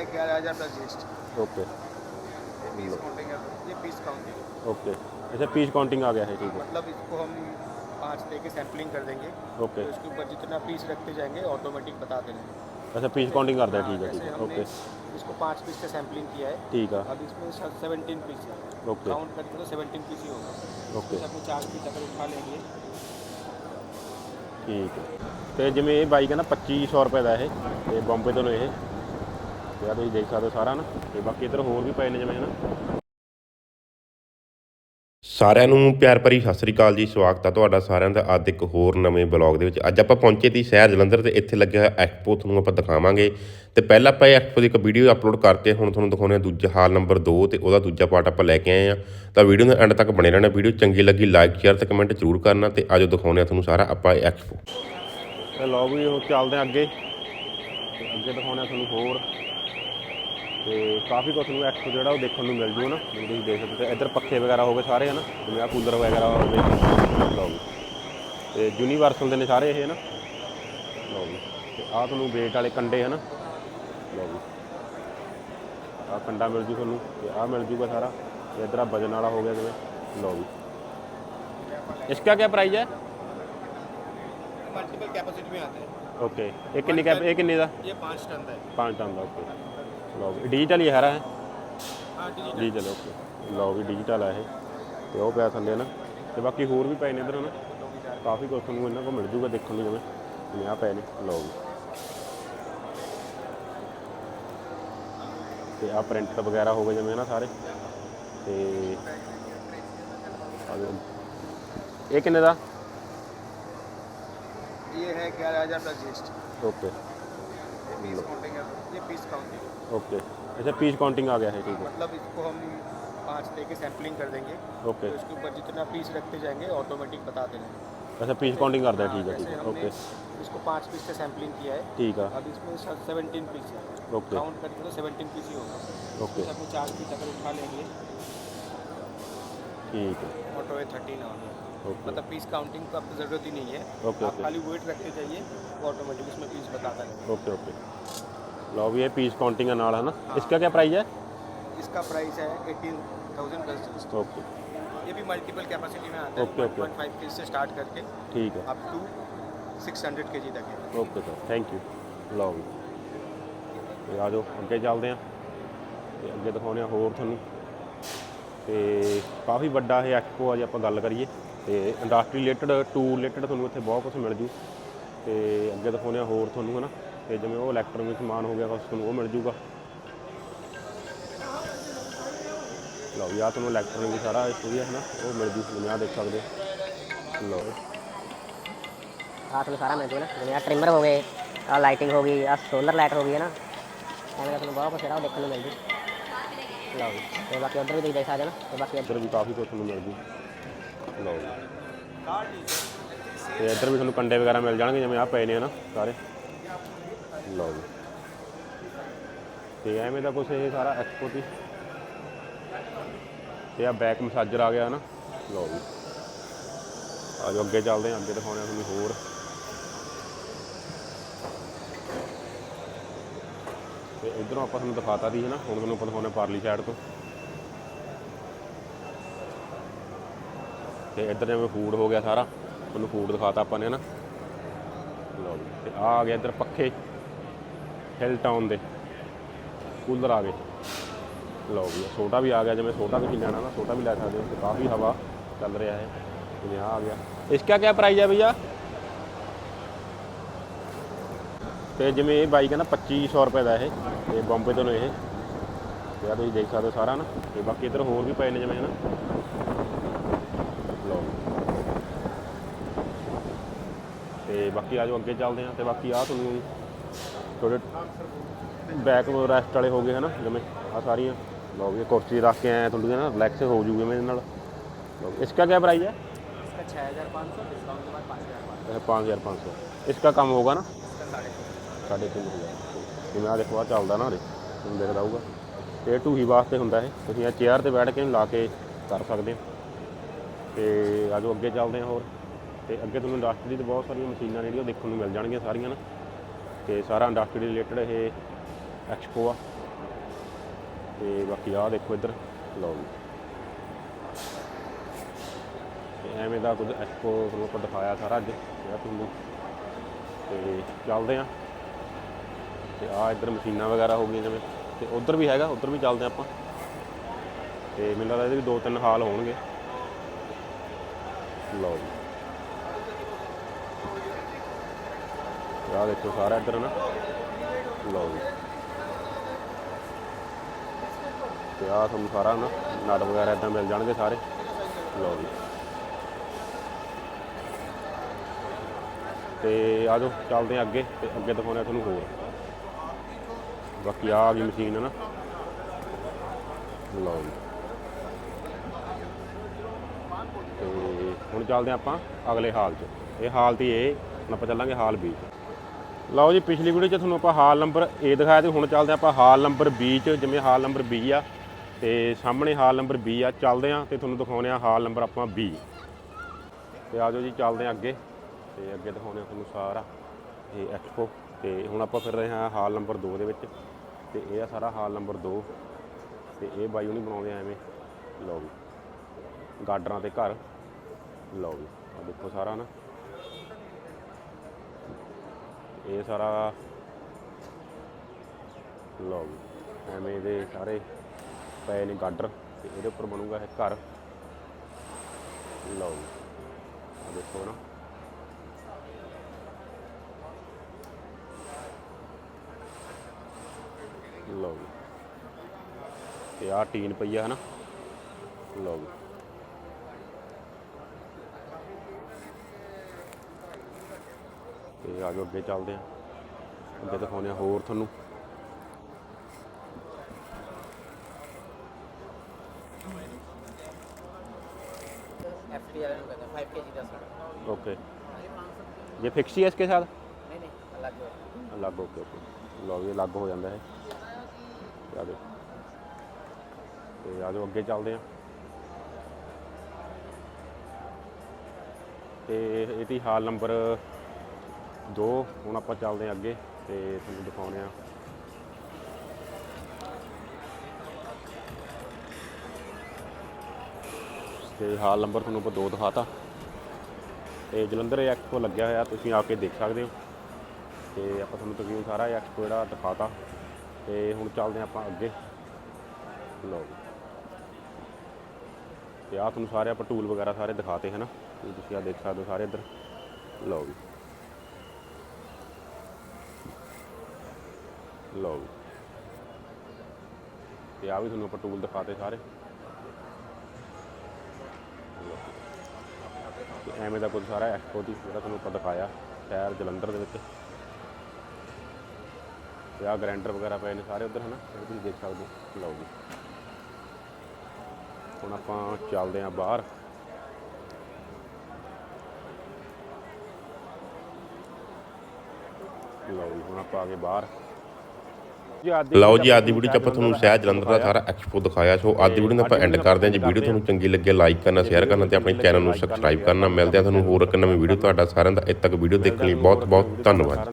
है ग्यारह हज़ार ओके है। ओके अच्छा पीस काउंटिंग आ गया है ठीक है। मतलब इसको हम पाँच दे के सैम्पलिंग कर देंगे। ओके तो उसके ऊपर जितना पीस रखते जाएँगे ऑटोमेटिक बता देंगे। अच्छा पीस काउंटिंग करता है ठीक है हाँ, ठीक है। ओके इसको पाँच पीस का सैम्पलिंग किया है। ठीक है। अब इसमें सेवनटीन पीस है। ओके काउंट करके तो सेवनटीन पीस ही होगा। ओके अपने चार पीस अगर उठा लेंगे। ठीक है। तो जिमें बाइक है ना पच्ची सौ रुपये का है। बॉम्बे तो नहीं है। ਤੇ ਆ ਤੁਸੀਂ ਦੇਖ ਸਕਦੇ ਹੋ ਸਾਰਾ ਨਾ। ਤੇ ਬਾਕੀ ਇੱਧਰ ਹੋਰ ਵੀ ਪਏ ਨੇ ਜਿਵੇਂ ਹਨਾ। ਸਾਰਿਆਂ ਨੂੰ ਪਿਆਰ ਭਰੀ ਸਤਿ ਸ੍ਰੀ ਅਕਾਲ ਜੀ ਸਵਾਗਤ ਹੈ ਤੁਹਾਡਾ ਸਾਰਿਆਂ ਦਾ ਅੱਜ ਇੱਕ ਹੋਰ ਨਵੇਂ ਬਲੌਗ ਦੇ ਵਿੱਚ। ਅੱਜ ਆਪਾਂ ਪਹੁੰਚੇ ਤੀ ਸ਼ਹਿਰ ਜਲੰਧਰ ਤੇ ਇੱਥੇ ਲੱਗਿਆ ਹੋਇਆ ਐਕਸਪੋ ਤੁਹਾਨੂੰ ਆਪਾਂ ਦਿਖਾਵਾਂਗੇ। ਤੇ ਪਹਿਲਾਂ ਆਪਾਂ ਇਹ ਐਕਸਪੋ ਦੀ ਇੱਕ ਵੀਡੀਓ ਅਪਲੋਡ ਕਰਕੇ ਹੁਣ ਤੁਹਾਨੂੰ ਦਿਖਾਉਂਦੇ ਹਾਂ ਦੂਜਾ ਹਾਲ ਨੰਬਰ 2 ਤੇ ਉਹਦਾ ਦੂਜਾ ਪਾਰਟ ਆਪਾਂ ਲੈ ਕੇ ਆਏ ਆ ਤਾਂ ਵੀਡੀਓ ਦੇ ਐਂਡ ਤੱਕ ਬਣੇ ਰਹਿਣਾ ਵੀਡੀਓ ਚੰਗੀ ਲੱਗੀ ਲਾਈਕ ਸ਼ੇਅਰ ਤੇ ਕਮੈਂਟ ਜ਼ਰੂਰ ਕਰਨਾ ਤੇ ਆਜੋ ਦਿਖਾਉਂਦੇ ਹਾਂ ਤੁਹਾਨੂੰ ਸਾਰਾ ਆਪਾਂ ਇਹ ਐਕਸਪੋ। ਤੇ ਲਓ ਵੀ ਹੁਣ ਚੱਲਦੇ ਹਾਂ ਅੱਗੇ। ਅੱਗੇ ਦਿਖਾਉਣਾ ਤੁਹਾਨੂੰ ਹੋਰ। ਤੇ ਕਾਫੀ ਕੁਝ ਨੂੰ ਐਕਸਪੋ ਜਿਹੜਾ ਉਹ ਦੇਖਣ ਨੂੰ ਮਿਲ ਜੂ ਨਾ ਜਿਵੇਂ ਤੁਸੀਂ ਦੇਖ ਸਕਦੇ ਹੋ ਇੱਧਰ ਪੱਖੇ ਵਗੈਰਾ ਹੋ ਗਏ ਸਾਰੇ ਹਨਾ ਜਿਵੇਂ ਆ ਕੂਲਰ ਵਗੈਰਾ ਹੋ ਗਏ ਲਓ ਵੀ ਤੇ ਯੂਨੀਵਰਸਲ ਦੇ ਨੇ ਸਾਰੇ ਇਹ ਨਾ ਲਓ ਵੀ ਤੇ ਆ ਤੁਹਾਨੂੰ ਵੇਟ ਵਾਲੇ ਕੰਡੇ ਹਨਾ ਲਓ ਵੀ ਆ ਕੰਡਾ ਮਿਲ ਜੂ ਤੁਹਾਨੂੰ ਤੇ ਆ ਮਿਲ ਜੂਗਾ ਸਾਰਾ ਤੇ ਇੱਧਰ ਆ ਵਜਨ ਵਾਲਾ ਹੋ ਗਿਆ ਜਿਵੇਂ ਲਓ ਵੀ इसका क्या प्राइस है मल्टीपल कैपेसिटी में आते हैं ਓਕੇ ਇਹ ਕਿੰਨੀ ਕੈਪ ਇਹ ਕਿੰਨੇ ਦਾ ये पाँच टन का है 5 ਟਨ ਦਾ ਓਕੇ ਲੋ ਵੀ ਡਿਜੀਟਲ ਹੀ ਹੈ ਰਾ ਡਿਜੀਟਲ ਓਕੇ ਲਓ ਵੀ ਡਿਜੀਟਲ ਹੈ ਇਹ। ਤੇ ਉਹ ਪਿਆ ਥੱਲੇ ਨਾ। ਤੇ ਬਾਕੀ ਹੋਰ ਵੀ ਪਏ ਨੇ ਇਧਰ ਨਾ। ਕਾਫੀ ਕੁਝ ਤੁਹਾਨੂੰ ਇਹਨਾਂ ਕੋ ਮਿਲ ਜੂਗਾ ਦੇਖਣ ਨੂੰ ਜਿਵੇਂ। ਜਿਵੇਂ ਆ ਪਏ ਨੇ। ਲਓ ਵੀ ਤੇ ਆ ਪ੍ਰਿੰਟ ਵਗੈਰਾ ਹੋ ਗਏ ਜਿਵੇਂ ਨਾ ਸਾਰੇ। ਤੇ ਇਹ ਕਿੰਨੇ ਦਾ? ਇਹ ਹੈ 11000 ਦਾ ਜੀਐਸਟੀ ਓਕੇ पीस ओके अच्छा पीस काउंटिंग आ गया है ठीक है। मतलब इसको हम पाँच लेके सैम्पलिंग कर देंगे। ओके तो इसके ऊपर जितना पीस रखते जाएँगे ऑटोमेटिक बता देंगे। अच्छा पीस काउंटिंग करता है ठीक है ठीक है। ओके इसको पाँच पीस से सैम्पलिंग किया है। ठीक है। अब इसमें सेवनटीन पीस है। ओके काउंट करके तो सेवनटीन पीस ही होगा। ओके सब चार पीस अगर उठा लेंगे। ठीक है। ऑटो है थर्टीन और मतलब पीस काउंटिंग का आपको ज़रूरत ही नहीं है ओके आप ओके खाली वेट रखते जाइए वो ऑटोमेटिक उसमें पीस बताता रहेगा ओके ओके लो भी ये पीस काउंटिंग है नाल है ना इसका क्या प्राइस है इसका प्राइस है एटीन थाउजेंड प्लस ओके ये भी मल्टीपल कैपेसिटी में आता ओके, है ओके। वन फाइव पीस से स्टार्ट करके ठीक है up to six hundred K G तक है ਓਕੇ ਸਰ ਥੈਂਕ ਯੂ ਲਓ ਵੀ ਤੇ ਆ ਜਾਓ ਅੱਗੇ ਚੱਲਦੇ ਹਾਂ ਤੇ ਅੱਗੇ ਦਿਖਾਉਂਦੇ ਹਾਂ ਹੋਰ ਤੁਹਾਨੂੰ ਤੇ ਕਾਫੀ ਵੱਡਾ ਇਹ ਐਕਸਪੋ ਆ ਜੇ ਆਪਾਂ ਗੱਲ ਕਰੀਏ ਤੇ ਇੰਡਸਟਰੀ ਰਿਲੇਟਡ ਟੂਲ ਰਿਲੇਟਡ ਤੁਹਾਨੂੰ ਇੱਥੇ ਬਹੁਤ ਕੁਝ ਮਿਲ ਜੂ। ਤੇ ਅੱਗੇ ਦਿਖਾਉਂਦੇ ਹਾਂ ਹੋਰ ਤੁਹਾਨੂੰ ਹਨਾ? ਤੇ ਜਿਵੇਂ ਉਹ ਇਲੈਕਟ੍ਰੋਨਿਕ ਸਮਾਨ ਹੋ ਗਿਆ ਕੁਛ ਤੁਹਾਨੂੰ ਉਹ ਮਿਲ ਜੂਗਾ। ਲਓ ਆਹ ਤੁਹਾਨੂੰ ਇਲੈਕਟ੍ਰੋਨਿਕ ਸਾਰਾ ਇੱਥੋਂ ਹੀ ਹਨਾ? ਉਹ ਮਿਲ ਜੂ ਜਿਵੇਂ ਆਹ ਦੇਖ ਸਕਦੇ ਲਓ ਆਹ ਤੁਹਾਨੂੰ ਸਾਰਾ ਮਿਲ ਜੂਗਾ ਨਾ। ਜਿਵੇਂ ਆ ਟ੍ਰਿਮਰ ਹੋ ਗਏ ਆ ਲਾਈਟਿੰਗ ਹੋ ਗਈ ਆ ਸੋਲਰ ਲਾਈਟ ਹੋ ਗਈ ਹੈ ਨਾ ਐਵੇਂ ਤੁਹਾਨੂੰ ਬਹੁਤ ਜਿਹੜਾ ਉਹ ਦੇਖਣ ਨੂੰ ਮਿਲ ਜੂ। ਲਓ ਤੇ ਬਾਕੀ ਉਧਰ ਵੀ ਤੁਸੀਂ ਦੇਖ ਸਕਦੇ ਹੋ ਨਾ ਤੇ ਬਾਕੀ ਇੱਧਰ ਵੀ ਕਾਫੀ ਕੁਝ ਤੁਹਾਨੂੰ ਮਿਲ ਜੂ। ਲਓ ਤੇ ਇੱਧਰ ਵੀ ਤੁਹਾਨੂੰ ਕੰਡੇ ਵਗੈਰਾ ਮਿਲ ਜਾਣਗੇ, ਜਿਵੇਂ ਆ ਪਏ ਨੇ ਹਨਾ ਸਾਰੇ। ਲਓ ਜੀ। ਤੇ ਐਵੇਂ ਦਾ ਕੁਝ ਇਹ ਸਾਰਾ ਐਕਸਪੋ ਦੀ ਤੇ ਆ ਬੈਕ ਮਸਾਜਰ ਆ ਗਿਆ ਹਨਾ। ਲਓ ਜੀ। ਆ ਜਾਓ, ਅੱਗੇ ਚੱਲਦੇ ਹਾਂ, ਅੱਗੇ ਦਿਖਾਉਣੇ ਆ ਤੁਹਾਨੂੰ ਹੋਰ। ਤੇ ਇਧਰੋਂ ਆਪਾਂ ਤੁਹਾਨੂੰ ਦਿਖਾਤਾ ਦੀ ਹੈ ਨਾ ਹੁਣ ਤੁਹਾਨੂੰ ਆਪਾਂ ਦਿਖਾਉਣੇ ਪਾਰਲੀ ਸਾਈਡ ਤੋਂ। ਤੇ ਇੱਧਰ ਜਿਵੇਂ ਫੂਡ ਹੋ ਗਿਆ ਸਾਰਾ, ਤੁਹਾਨੂੰ ਫੂਡ ਦਿਖਾਤਾ ਆਪਾਂ ਨੇ ਨਾ ਲਓ ਜੀ, ਤੇ ਆ ਆ ਗਿਆ ਇੱਧਰ ਪੱਖੇ ਹਿਲ ਟਾਊਨ ਦੇ ਕੂਲਰ ਆ ਗਏ। ਲਓ ਵੀ ਆਹ ਛੋਟਾ ਵੀ ਆ ਗਿਆ, ਜਿਵੇਂ ਛੋਟਾ ਤੁਸੀਂ ਲੈਣਾ ਨਾ, ਛੋਟਾ ਵੀ ਲੈ ਸਕਦੇ ਹੋ, ਤੇ ਕਾਫੀ ਹਵਾ ਚੱਲ ਰਿਹਾ ਹੈ। ਜਿਵੇਂ ਆਹ ਆ ਗਿਆ। ਇਸਕਾ ਕੀ ਪ੍ਰਾਈਸ ਹੈ ਭਈਆ ਤੇ ਜਿਵੇਂ ਇਹ ਬਾਈਕ ਹੈ ਨਾ 2500 ਰੁਪਏ ਦਾ ਇਹ ਤੇ ਬੰਬੇ ਤੋਂ ਨੇ ਇਹ। ਤੇ ਆ ਤੁਸੀਂ ਦੇਖ ਸਕਦੇ ਹੋ ਸਾਰਾ ਨਾ, ਤੇ ਬਾਕੀ ਇੱਧਰ ਹੋਰ ਵੀ ਪਏ ਨੇ ਜਿਵੇਂ ਨਾ ਲਓ ਤੇ ਬਾਕੀ ਆ ਆਜੋ ਅੱਗੇ ਚੱਲਦੇ ਹਾਂ ਤੇ ਬਾਕੀ ਆਹ ਤੁਹਾਨੂੰ ਤੁਹਾਡੇ ਬੈਕ ਰੈਸਟ ਵਾਲੇ ਹੋ ਗਏ ਹਨਾ ਜਿਵੇਂ ਆ ਸਾਰੀਆਂ। ਲਓ ਵੀ ਕੁਰਸੀ ਰੱਖ ਕੇ ਆਏ ਤੁਹਾਡੀਆਂ ਨਾ ਰਿਲੈਕਸ ਹੋ ਜੂਗੇ ਮੇਰੇ ਨਾਲ। ਇਸ ਦਾ ਕੀ ਪ੍ਰਾਈਸ ਹੈ इसका 6500 डिस्काउंट के बाद 5500 5500 इसका कम होगा ना ਸਾਢੇ ਤਿੰਨ ਹਜ਼ਾਰ। ਜਿਵੇਂ ਆ ਦੇਖੋ ਆ ਚੱਲਦਾ ਨਾ ਉਰੇ। ਤੁਹਾਨੂੰ ਦਿਖਦਾ ਹੋਊਗਾ। ਤੇ ਟੂ ਹੀ ਵਾਸਤੇ ਹੁੰਦਾ ਇਹ। ਤੁਸੀਂ ਇਹ ਚੇਅਰ ਤੇ ਬੈਠ ਕੇ ਲਾ ਕੇ ਕਰ ਸਕਦੇ ਹੋ। ਤੇ ਜੋ ਅੱਗੇ ਚੱਲਦੇ ਹਾਂ ਹੋਰ। ਤੇ ਅੱਗੇ ਤੁਹਾਨੂੰ ਇੰਡਸਟਰੀ ਦੀ ਬਹੁਤ ਸਾਰੀਆਂ ਮਸ਼ੀਨਾਂ ਜਿਹੜੀਆਂ ਉਹ ਦੇਖਣ ਨੂੰ ਮਿਲ ਜਾਣਗੀਆਂ ਸਾਰੀਆਂ ਨਾ। ਤੇ ਸਾਰਾ ਇੰਡਸਟਰੀ ਦੇ ਰਿਲੇਟਡ ਇਹ ਐਕਸਪੋ ਆ। ਤੇ ਬਾਕੀ ਆਹ ਦੇਖੋ ਇੱਧਰ, ਲਓ ਜੀ। ਤੇ ਐਵੇਂ ਦਾ ਕੁਝ ਐਕਸਪੋ ਤੁਹਾਨੂੰ ਆਪਾਂ ਦਿਖਾਇਆ ਸਾਰਾ ਅੱਜ, ਜਿਹੜਾ ਤੁਹਾਨੂੰ ਤੇ ਚੱਲਦੇ ਆ। ਤੇ ਆ ਇੱਧਰ ਮਸ਼ੀਨਾਂ ਵਗੈਰਾ ਹੋ ਗਈਆਂ ਜਿਵੇਂ, ਤੇ ਉਧਰ ਵੀ ਹੈਗਾ, ਉਧਰ ਵੀ ਚੱਲਦੇ ਆ ਆਪਾਂ। ਤੇ ਮੈਨੂੰ ਲੱਗਦਾ ਇਹਦੇ ਵੀ ਦੋ ਤਿੰਨ ਹਾਲ ਹੋਣਗੇ। ਲਓ ਜੀ। ਆ ਦੇਖੋ ਸਾਰਾ ਇੱਧਰ ਨਾ। ਲਓ ਜੀ। ਤੇ ਆ ਤੁਹਾਨੂੰ ਸਾਰਾ ਨਾ ਨਟ ਵਗੈਰਾ ਇਦਾਂ ਮਿਲ ਜਾਣਗੇ ਸਾਰੇ। ਲਓ ਜੀ। ਤੇ ਆ ਜਾਓ, ਚੱਲਦੇ ਆ ਅੱਗੇ ਤੇ ਅੱਗੇ ਦਿਖਾਉਂਦੇ ਆ ਤੁਹਾਨੂੰ ਹੋਰ। ਬਾਕੀ ਆ ਆ ਗਈ ਮਸ਼ੀਨ ਹੈ ਨਾ। ਲਓ ਜੀ। ਤੇ ਹੁਣ ਚੱਲਦੇ ਹਾਂ ਆਪਾਂ ਅਗਲੇ ਹਾਲ 'ਚ। ਇਹ ਹਾਲ ਤੀ ਇਹ, ਹੁਣ ਆਪਾਂ ਚੱਲਾਂਗੇ ਹਾਲ B 'ਚ। ਲਓ ਜੀ, ਪਿਛਲੀ ਵੀਡੀਓ 'ਚ ਤੁਹਾਨੂੰ ਆਪਾਂ ਹਾਲ ਨੰਬਰ A ਦਿਖਾਇਆ ਤੇ ਹੁਣ ਚੱਲਦੇ ਹਾਂ ਆਪਾਂ ਹਾਲ ਨੰਬਰ B 'ਚ, ਜਿਵੇਂ ਹਾਲ ਨੰਬਰ B ਆ। ਤੇ ਸਾਹਮਣੇ ਹਾਲ ਨੰਬਰ B ਆ, ਚੱਲਦੇ ਆ ਤੇ ਤੁਹਾਨੂੰ ਦਿਖਾਉਂਦੇ ਆ ਹਾਲ ਨੰਬਰ ਆਪਾਂ B ਤੇ ਆਜੋ ਜੀ, ਚੱਲਦੇ ਆ ਅੱਗੇ। ਤੇ ਅੱਗੇ ਦਿਖਾਉਂਦੇ ਆ ਤੁਹਾਨੂੰ ਸਾਰਾ ਇਹ ਐਕਸਪੋ ਤੇ ਹੁਣ ਆਪਾਂ ਫਿਰ ਰਹੇ ਹਾਂ ਹਾਲ ਨੰਬਰ 2 ਦੇ ਵਿੱਚ। ਤੇ ਇਹ ਆ ਸਾਰਾ ਹਾਲ ਨੰਬਰ 2 ਤੇ ਇਹ ਬਾਈ ਉਹਨੀ ਬਣਾਉਂਦੇ ਆ ਐਵੇਂ। ਲਓ ਵੀ ਗਾਰਡਰਾਂ ਤੇ ਘਰ। ਲਓ ਵੀ ਆ ਦੇਖੋ ਸਾਰਾ ਨਾ। ਇਹ ਸਾਰਾ ਲਓ ਐਵੇਂ ਦੇ ਸਾਰੇ ਪਏ ਨੇ ਗਾਡਰ ਤੇ ਇਹਦੇ ਉੱਪਰ ਬਣੂਗਾ ਇਹ ਘਰ। ਲਓ ਜੀ ਆ ਦੇਖੋ ਨਾ। ਲਓ ਤੇ ਆ ਟੀਨ ਪਈ ਆ, ਹਨਾ? ਲਓ ਤੇ ਆ ਜਾਓ ਅੱਗੇ ਚੱਲਦੇ ਆ ਅੱਗੇ ਦਿਖਾਉਂਦੇ ਆ ਹੋਰ ਤੁਹਾਨੂੰ एफ टी वाले कहते हैं फाइव के जी दस नहीं ओके ये फिक्स ही है इसके साथ नहीं अलग है ਅਲੱਗ ਓਕੇ ਓਕੇ ਲਓ ਵੀ ਅਲੱਗ ਹੋ ਜਾਂਦਾ ਹੈ ਆ ਜਾਓ ਤੇ ਆ ਜਾਓ ਅੱਗੇ ਚੱਲਦੇ ਆ ਤੇ ਇਹ ਤੀ ਹਾਲ ਨੰਬਰ ਦੋ, ਹੁਣ ਆਪਾਂ ਚੱਲਦੇ ਹਾਂ ਅੱਗੇ ਤੇ ਤੁਹਾਨੂੰ ਦਿਖਾਉਂਦੇ ਆ ਤੇ ਹਾਲ ਨੰਬਰ ਤੁਹਾਨੂੰ ਆਪਾਂ 2 ਦਿਖਾਤਾ। ਤੇ ਜਲੰਧਰ ਐਕਸਪੋ ਲੱਗਿਆ ਹੋਇਆ, ਤੁਸੀਂ ਆ ਕੇ ਦੇਖ ਸਕਦੇ ਹੋ। ਤੇ ਆਪਾਂ ਤੁਹਾਨੂੰ ਤਕਰੀਬਨ ਸਾਰਾ ਐਕਸਪੋ ਜਿਹੜਾ ਦਿਖਾਤਾ। ਤੇ ਹੁਣ ਚੱਲਦੇ ਹਾਂ ਆਪਾਂ ਅੱਗੇ। ਲਓ ਜੀ। ਤੇ ਆ ਤੁਹਾਨੂੰ ਸਾਰੇ ਆਪਾਂ ਟੂਲ ਵਗੈਰਾ ਸਾਰੇ ਦਿਖਾਤੇ, ਹਨ? ਤੇ ਤੁਸੀਂ ਆ ਦੇਖ ਸਕਦੇ ਹੋ ਸਾਰੇ ਇੱਧਰ। ਲਓ ਜੀ। ਲਓ ਜੀ। ਤੇ ਆ ਵੀ ਤੁਹਾਨੂੰ ਆਪਾਂ ਟੂਲ ਦਿਖਾਤੇ ਸਾਰੇ। ਤੇ ਐਵੇਂ ਦਾ ਕੁਝ ਸਾਰਾ ਐਕਸਪੋ ਦੀ ਜਿਹੜਾ ਤੁਹਾਨੂੰ ਆਪਾਂ ਦਿਖਾਇਆ ਸ਼ਹਿਰ ਜਲੰਧਰ ਦੇ ਵਿੱਚ। ਤੇ ਆ ਗ੍ਰੈਂਡਰ ਵਗੈਰਾ ਪਏ ਨੇ ਸਾਰੇ ਉਧਰ, ਹਨਾ? ਇਹ ਤੁਸੀਂ ਦੇਖ ਸਕਦੇ ਹੋ। ਲਓ ਜੀ। ਹੁਣ ਆਪਾਂ ਚੱਲਦੇ ਆਂ ਬਾਹਰ। ਲਓ ਜੀ, ਹੁਣ ਆਪਾਂ ਆ ਗਏ ਬਾਹਰ। ਲਓ ਜੀ ਅੱਜ ਦੀ ਵੀਡੀਓ ਚ ਆਪਾਂ ਤੁਹਾਨੂੰ ਸ਼ਹਿਰ ਜਲੰਧਰ ਦਾ ਸਾਰਾ ਐਕਸਪੋ ਦਿਖਾਇਆ ਸੋ ਅੱਜ ਦੀ ਵੀਡੀਓ ਨੂੰ ਆਪਾਂ ਐਂਡ ਕਰਦੇ ਹਾਂ ਜੇ। ਵੀਡੀਓ ਤੁਹਾਨੂੰ ਚੰਗੀ ਲੱਗੇ ਲਾਈਕ ਕਰਨਾ ਸ਼ੇਅਰ ਕਰਨਾ ਤੇ ਆਪਣੇ ਚੈਨਲ ਨੂੰ ਸਬਸਕ੍ਰਾਈਬ ਕਰਨਾ ਮਿਲਦੇ ਆ ਤੁਹਾਨੂੰ ਹੋਰ ਇੱਕ ਨਵੀਂ ਵੀਡੀਓ ਤੁਹਾਡਾ ਸਾਰਿਆਂ ਦਾ। ਇੱਥੇ ਤੱਕ ਵੀਡੀਓ ਦੇਖਣ ਲਈ ਬਹੁਤ ਬਹੁਤ ਧੰਨਵਾਦ।